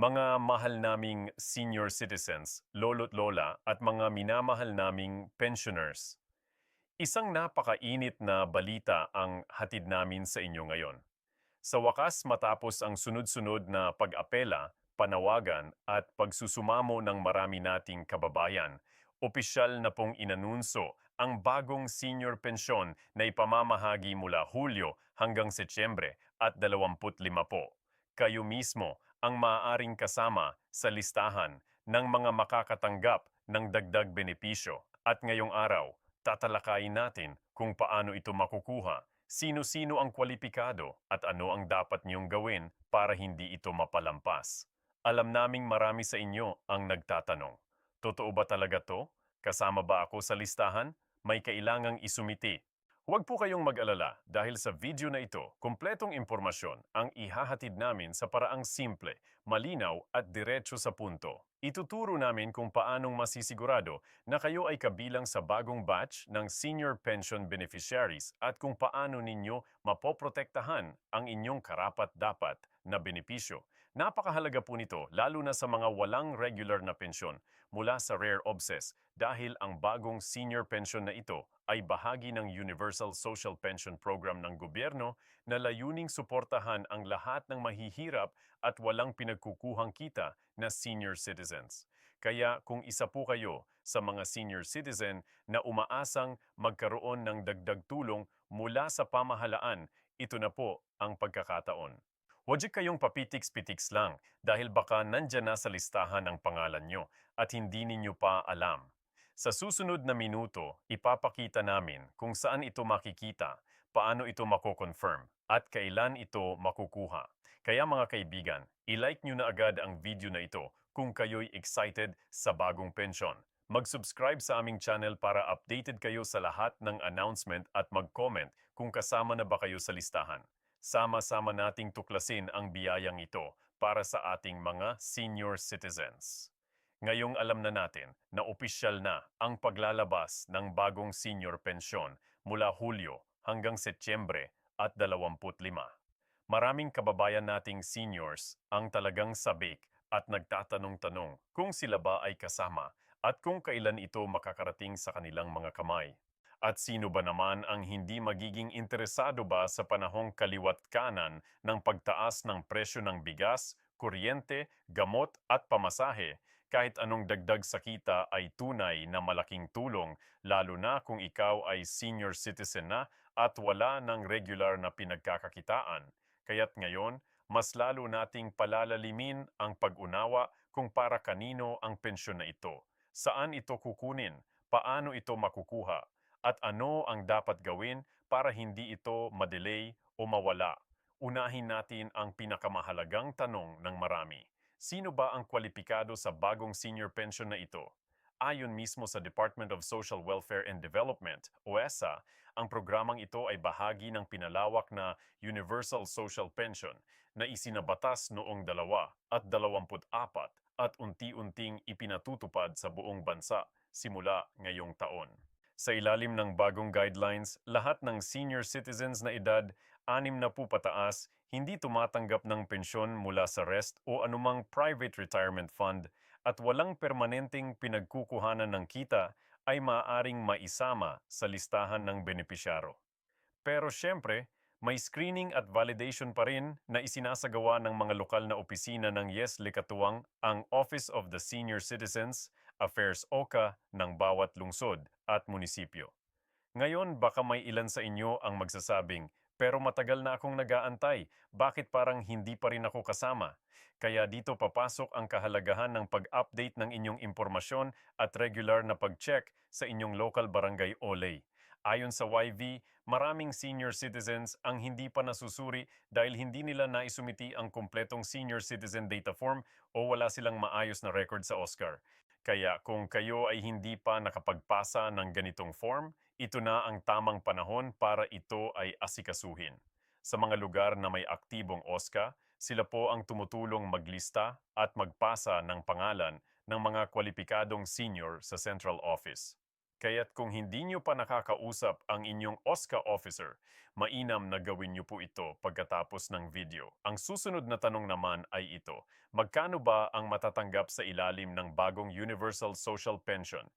Mga mahal naming senior citizens, lolo't lola at mga minamahal naming pensioners. Isang napakainit na balita ang hatid namin sa inyo ngayon. Sa wakas matapos ang sunod-sunod na pag-apela, panawagan at pagsusumamo ng marami nating kababayan, opisyal na pong inanunso ang bagong senior pensyon na ipamamahagi mula Hulyo hanggang Setyembre at 25 po. Kayo mismo ang maaaring kasama sa listahan ng mga makakatanggap ng dagdag benepisyo. At ngayong araw, tatalakayin natin kung paano ito makukuha, sino-sino ang kwalipikado at ano ang dapat niyong gawin para hindi ito mapalampas. Alam naming marami sa inyo ang nagtatanong, totoo ba talaga to? Kasama ba ako sa listahan? May kailangang isumiti Huwag po kayong mag-alala dahil sa video na ito, kumpletong impormasyon ang ihahatid namin sa paraang simple, malinaw at diretso sa punto. Ituturo namin kung paanong masisigurado na kayo ay kabilang sa bagong batch ng senior pension beneficiaries at kung paano ninyo mapoprotektahan ang inyong karapat-dapat na benepisyo. Napakahalaga po nito lalo na sa mga walang regular na pensyon mula sa rare obses dahil ang bagong senior pension na ito ay bahagi ng Universal Social Pension Program ng gobyerno na layuning suportahan ang lahat ng mahihirap at walang pinagkukuhang kita na senior citizens. Kaya kung isa po kayo sa mga senior citizen na umaasang magkaroon ng dagdag tulong mula sa pamahalaan, ito na po ang pagkakataon. Huwag kayong papitiks-pitiks lang dahil baka nandyan na sa listahan ang pangalan nyo at hindi ninyo pa alam. Sa susunod na minuto, ipapakita namin kung saan ito makikita, paano ito mako-confirm, at kailan ito makukuha. Kaya mga kaibigan, i-like nyo na agad ang video na ito kung kayo'y excited sa bagong pensyon. Mag-subscribe sa aming channel para updated kayo sa lahat ng announcement at mag-comment kung kasama na ba kayo sa listahan. Sama-sama nating tuklasin ang biyayang ito para sa ating mga senior citizens. Ngayong alam na natin na opisyal na ang paglalabas ng bagong senior pensyon mula Hulyo hanggang Setyembre at 25. Maraming kababayan nating seniors ang talagang sabik at nagtatanong-tanong kung sila ba ay kasama at kung kailan ito makakarating sa kanilang mga kamay. At sino ba naman ang hindi magiging interesado ba sa panahong kaliwat kanan ng pagtaas ng presyo ng bigas, kuryente, gamot at pamasahe? Kahit anong dagdag sa kita ay tunay na malaking tulong lalo na kung ikaw ay senior citizen na at wala ng regular na pinagkakakitaan. Kaya't ngayon, mas lalo nating palalalimin ang pag-unawa kung para kanino ang pensyon na ito, saan ito kukunin, paano ito makukuha, at ano ang dapat gawin para hindi ito madelay o mawala. Unahin natin ang pinakamahalagang tanong ng marami. Sino ba ang kwalipikado sa bagong senior pension na ito? Ayon mismo sa Department of Social Welfare and Development, OESA, ang programang ito ay bahagi ng pinalawak na Universal Social Pension na isinabatas noong dalawa at dalawamput apat at unti-unting ipinatutupad sa buong bansa simula ngayong taon. Sa ilalim ng bagong guidelines, lahat ng senior citizens na edad, anim na po pataas, hindi tumatanggap ng pensyon mula sa REST o anumang private retirement fund at walang permanenteng pinagkukuhanan ng kita ay maaaring maisama sa listahan ng benepisyaro. Pero siyempre, may screening at validation pa rin na isinasagawa ng mga lokal na opisina ng Yes Likatuwang ang Office of the Senior Citizens Affairs OCA ng bawat lungsod at munisipyo. Ngayon baka may ilan sa inyo ang magsasabing, pero matagal na akong nagaantay, bakit parang hindi pa rin ako kasama? Kaya dito papasok ang kahalagahan ng pag-update ng inyong impormasyon at regular na pag-check sa inyong local barangay OLE. Ayon sa YV, maraming senior citizens ang hindi pa nasusuri dahil hindi nila naisumiti ang kumpletong senior citizen data form o wala silang maayos na record sa OSCAR. Kaya kung kayo ay hindi pa nakapagpasa ng ganitong form, ito na ang tamang panahon para ito ay asikasuhin. Sa mga lugar na may aktibong OSCA, sila po ang tumutulong maglista at magpasa ng pangalan ng mga kwalipikadong senior sa Central Office. Kaya't kung hindi nyo pa nakakausap ang inyong OSCA officer, mainam na gawin nyo po ito pagkatapos ng video. Ang susunod na tanong naman ay ito. Magkano ba ang matatanggap sa ilalim ng bagong Universal Social Pension?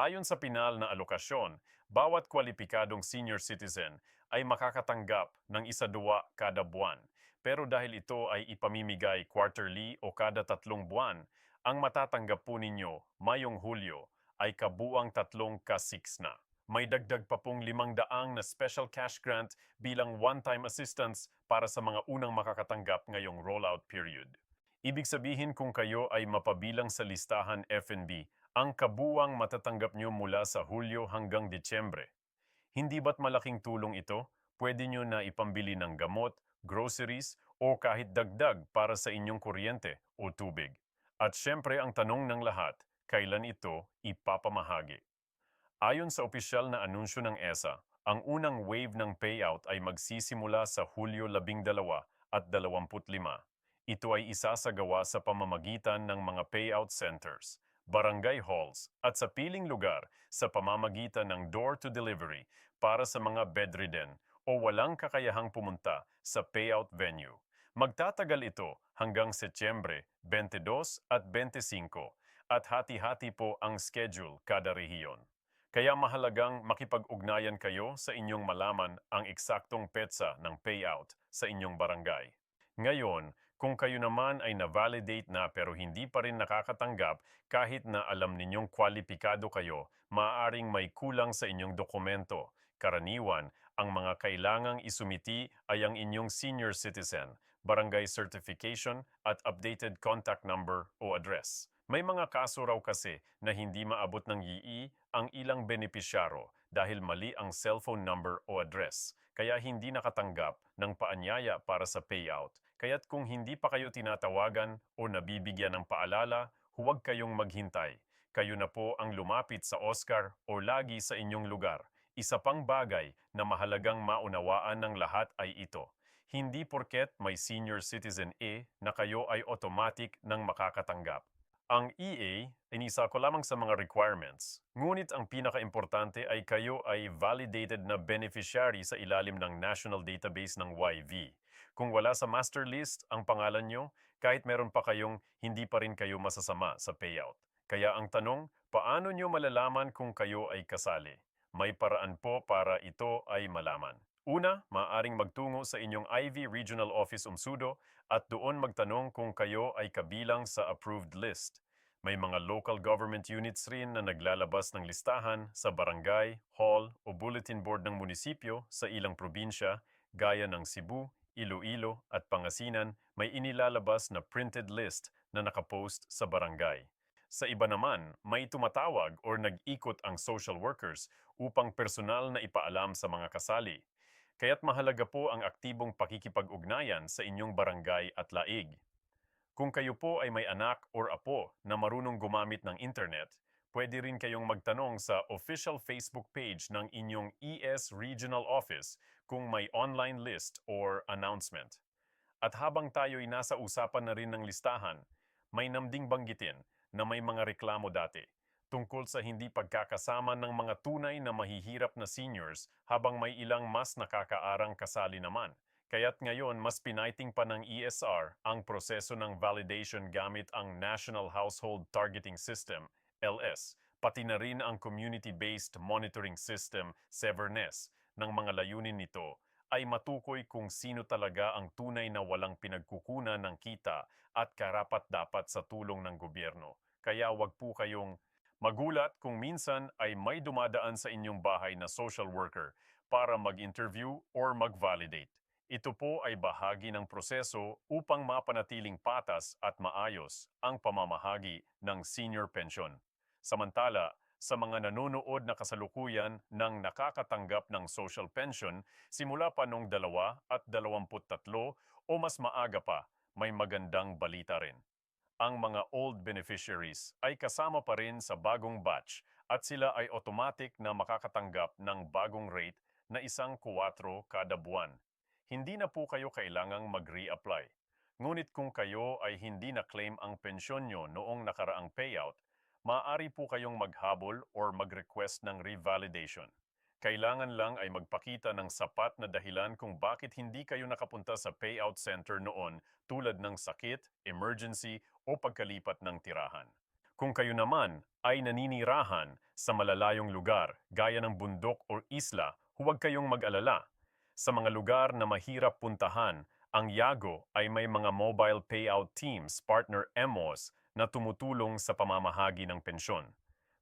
Ayon sa pinal na alokasyon, bawat kwalipikadong senior citizen ay makakatanggap ng isa-dua kada buwan. Pero dahil ito ay ipamimigay quarterly o kada tatlong buwan, ang matatanggap po ninyo mayong Hulyo ay kabuang tatlong ka-6 na. May dagdag pa pong limang daang na special cash grant bilang one-time assistance para sa mga unang makakatanggap ngayong rollout period. Ibig sabihin kung kayo ay mapabilang sa listahan FNB, ang kabuang matatanggap nyo mula sa Hulyo hanggang Disyembre. Hindi ba't malaking tulong ito? Pwede nyo na ipambili ng gamot, groceries, o kahit dagdag para sa inyong kuryente o tubig. At syempre ang tanong ng lahat, kailan ito ipapamahagi. Ayon sa opisyal na anunsyo ng ESA, ang unang wave ng payout ay magsisimula sa Hulyo 12 at 25. Ito ay isasagawa sa pamamagitan ng mga payout centers, barangay halls at sa piling lugar sa pamamagitan ng door-to-delivery para sa mga bedridden o walang kakayahang pumunta sa payout venue. Magtatagal ito hanggang Setyembre 22 at 25 at hati-hati po ang schedule kada rehiyon. Kaya mahalagang makipag-ugnayan kayo sa inyong malaman ang eksaktong petsa ng payout sa inyong barangay. Ngayon, kung kayo naman ay na-validate na pero hindi pa rin nakakatanggap kahit na alam ninyong kwalipikado kayo, maaaring may kulang sa inyong dokumento. Karaniwan, ang mga kailangang isumiti ay ang inyong senior citizen, barangay certification at updated contact number o address. May mga kaso raw kasi na hindi maabot ng YI ang ilang benepisyaro dahil mali ang cellphone number o address, kaya hindi nakatanggap ng paanyaya para sa payout. Kaya't kung hindi pa kayo tinatawagan o nabibigyan ng paalala, huwag kayong maghintay. Kayo na po ang lumapit sa Oscar o lagi sa inyong lugar. Isa pang bagay na mahalagang maunawaan ng lahat ay ito. Hindi porket may senior citizen A na kayo ay automatic nang makakatanggap. Ang EA, inisa ko lamang sa mga requirements. Ngunit ang pinaka-importante ay kayo ay validated na beneficiary sa ilalim ng National Database ng YV. Kung wala sa master list ang pangalan nyo, kahit meron pa kayong, hindi pa rin kayo masasama sa payout. Kaya ang tanong, paano nyo malalaman kung kayo ay kasali? May paraan po para ito ay malaman. Una, maaaring magtungo sa inyong IV Regional Office Umsudo at doon magtanong kung kayo ay kabilang sa approved list. May mga local government units rin na naglalabas ng listahan sa barangay, hall o bulletin board ng munisipyo sa ilang probinsya gaya ng Cebu, Iloilo at Pangasinan may inilalabas na printed list na nakapost sa barangay. Sa iba naman, may tumatawag or nag-ikot ang social workers upang personal na ipaalam sa mga kasali. Kaya't mahalaga po ang aktibong pakikipag-ugnayan sa inyong barangay at laig. Kung kayo po ay may anak or apo na marunong gumamit ng internet, pwede rin kayong magtanong sa official Facebook page ng inyong ES Regional Office kung may online list or announcement. At habang tayo'y nasa usapan na rin ng listahan, may namding banggitin na may mga reklamo dati tungkol sa hindi pagkakasama ng mga tunay na mahihirap na seniors habang may ilang mas nakakaarang kasali naman. Kaya't ngayon mas pinaiting pa ng ESR ang proseso ng validation gamit ang National Household Targeting System, LS, pati na rin ang Community-Based Monitoring System, SEVERNES, ng mga layunin nito ay matukoy kung sino talaga ang tunay na walang pinagkukunan ng kita at karapat-dapat sa tulong ng gobyerno. Kaya wag po kayong Magulat kung minsan ay may dumadaan sa inyong bahay na social worker para mag-interview or mag-validate. Ito po ay bahagi ng proseso upang mapanatiling patas at maayos ang pamamahagi ng senior pension. Samantala, sa mga nanonood na kasalukuyan ng nakakatanggap ng social pension simula pa noong dalawa at dalawamput tatlo o mas maaga pa, may magandang balita rin ang mga old beneficiaries ay kasama pa rin sa bagong batch at sila ay automatic na makakatanggap ng bagong rate na isang 4 kada buwan. Hindi na po kayo kailangang mag-reapply. Ngunit kung kayo ay hindi na-claim ang pensyon nyo noong nakaraang payout, maaari po kayong maghabol or mag-request ng revalidation. Kailangan lang ay magpakita ng sapat na dahilan kung bakit hindi kayo nakapunta sa payout center noon tulad ng sakit, emergency o pagkalipat ng tirahan. Kung kayo naman ay naninirahan sa malalayong lugar gaya ng bundok o isla, huwag kayong mag-alala. Sa mga lugar na mahirap puntahan, ang Yago ay may mga mobile payout teams, partner MOs, na tumutulong sa pamamahagi ng pensyon.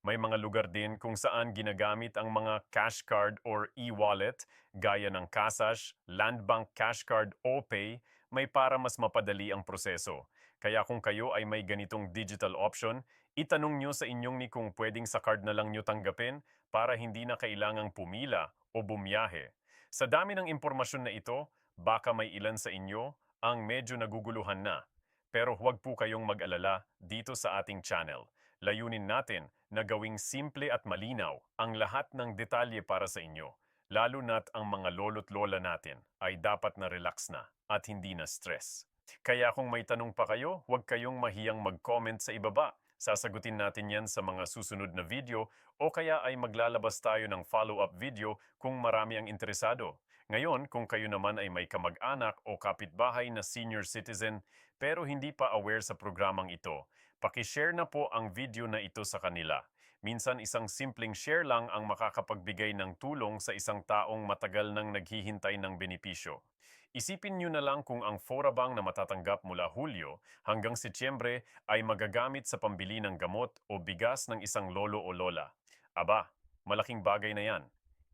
May mga lugar din kung saan ginagamit ang mga cash card or e-wallet gaya ng Kasash, Landbank Cash Card o Pay may para mas mapadali ang proseso. Kaya kung kayo ay may ganitong digital option, itanong nyo sa inyong ni kung pwedeng sa card na lang nyo tanggapin para hindi na kailangang pumila o bumiyahe. Sa dami ng impormasyon na ito, baka may ilan sa inyo ang medyo naguguluhan na. Pero huwag po kayong mag-alala dito sa ating channel. Layunin natin na gawing simple at malinaw ang lahat ng detalye para sa inyo, lalo na't ang mga lolo't lola natin ay dapat na relax na at hindi na stress. Kaya kung may tanong pa kayo, huwag kayong mahiyang mag-comment sa ibaba. Sasagutin natin yan sa mga susunod na video o kaya ay maglalabas tayo ng follow-up video kung marami ang interesado. Ngayon, kung kayo naman ay may kamag-anak o kapitbahay na senior citizen pero hindi pa aware sa programang ito, pakishare na po ang video na ito sa kanila. Minsan isang simpleng share lang ang makakapagbigay ng tulong sa isang taong matagal nang naghihintay ng benepisyo. Isipin nyo na lang kung ang forabang na matatanggap mula Hulyo hanggang Setyembre ay magagamit sa pambili ng gamot o bigas ng isang lolo o lola. Aba, malaking bagay na yan.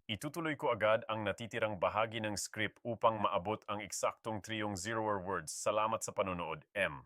Itutuloy ko agad ang natitirang bahagi ng script upang maabot ang eksaktong triyong zero words. Salamat sa panonood, M.